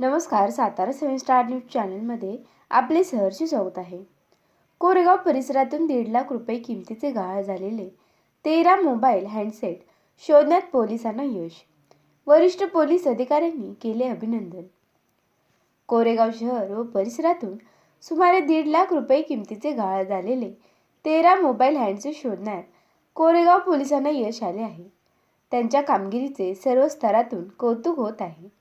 नमस्कार Satara seven star news चॅनलमध्ये आपले सहर्ष स्वागत आहे. कोरेगाव परिसरातून दीड लाख रुपये किमतीचे गहाळ झालेले तेरा मोबाईल हँडसेट शोधण्यात पोलिसांना यश. वरिष्ठ पोलीस अधिकाऱ्यांनी केले अभिनंदन. कोरेगाव शहर व परिसरातून सुमारे दीड लाख रुपये किमतीचे गहाळ झालेले तेरा मोबाईल हँडसेट शोधण्यात कोरेगाव पोलिसांना यश आले आहे. त्यांच्या कामगिरीचे सर्व स्तरातून कौतुक होत आहे.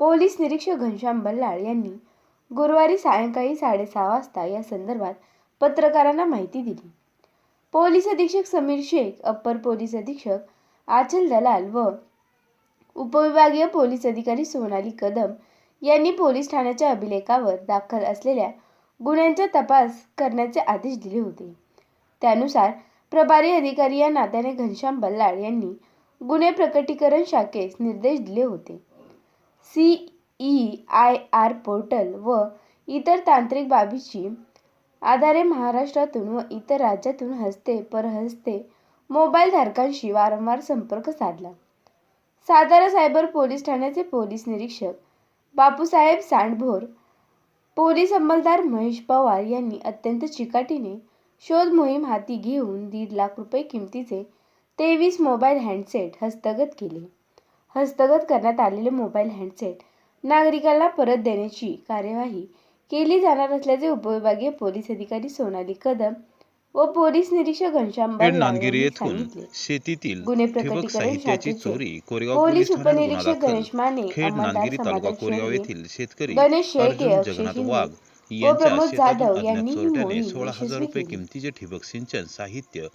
पोलीस निरीक्षक घनश्याम बल्लाळ यांनी गुरुवारी सायंकाळी साडेसहा वाजता या संदर्भात पत्रकारांना माहिती दिली. पोलीस अधीक्षक समीर शेख अप्पर पोलीस अधीक्षक आचल दलाल व उपविभागीय पोलीस अधिकारी सोनाली कदम यांनी पोलीस ठाण्याच्या अभिलेखावर दाखल असलेल्या गुन्ह्यांचा तपास करण्याचे आदेश दिले होते. त्यानुसार प्रभारी अधिकारी या नात्याने घनश्याम बल्लाळ यांनी गुन्हे प्रकटीकरण शाखेस निर्देश दिले होते. C E I R portal व इतर तांत्रिक बाबीची आधारे महाराष्ट्रातून व इतर राज्यातून हस्ते परहस्ते मोबाईल धारकांशी वारंवार संपर्क साधला. सातारा सायबर पोलीस ठाण्याचे पोलीस निरीक्षक बापूसाहेब सांडभोर पोलीस अंमलदार महेश पवार यांनी अत्यंत चिकाटीने शोध मोहीम हाती घेऊन दीड लाख रुपये किमतीचे तेवीस मोबाईल हँडसेट हस्तगत केले. हस्तगत करण्यात आलेले मोबाईल हँडसेट नागरिकांना परत देण्याची कार्यवाही केली जाणार असल्याचे उपविभागीय पोलीस अधिकारी सोनाली कदम व पोलीस निरीक्षक घनश्याम नांदगिरी येथून शेतीतील गुन्हे प्रकटीकरण साहित्याची चोरी कोरेगाव पोलीस उपनिरीक्षक गणेश माने खेड नांदगिरी तालुका कोरेगाव येथील शेतकरी गणेश शेळके, जगन्नाथ वाघ व प्रमोद जाधव यांनी सोळा हजार रुपये. किमतीचे ठिबक सिंचन साहित्य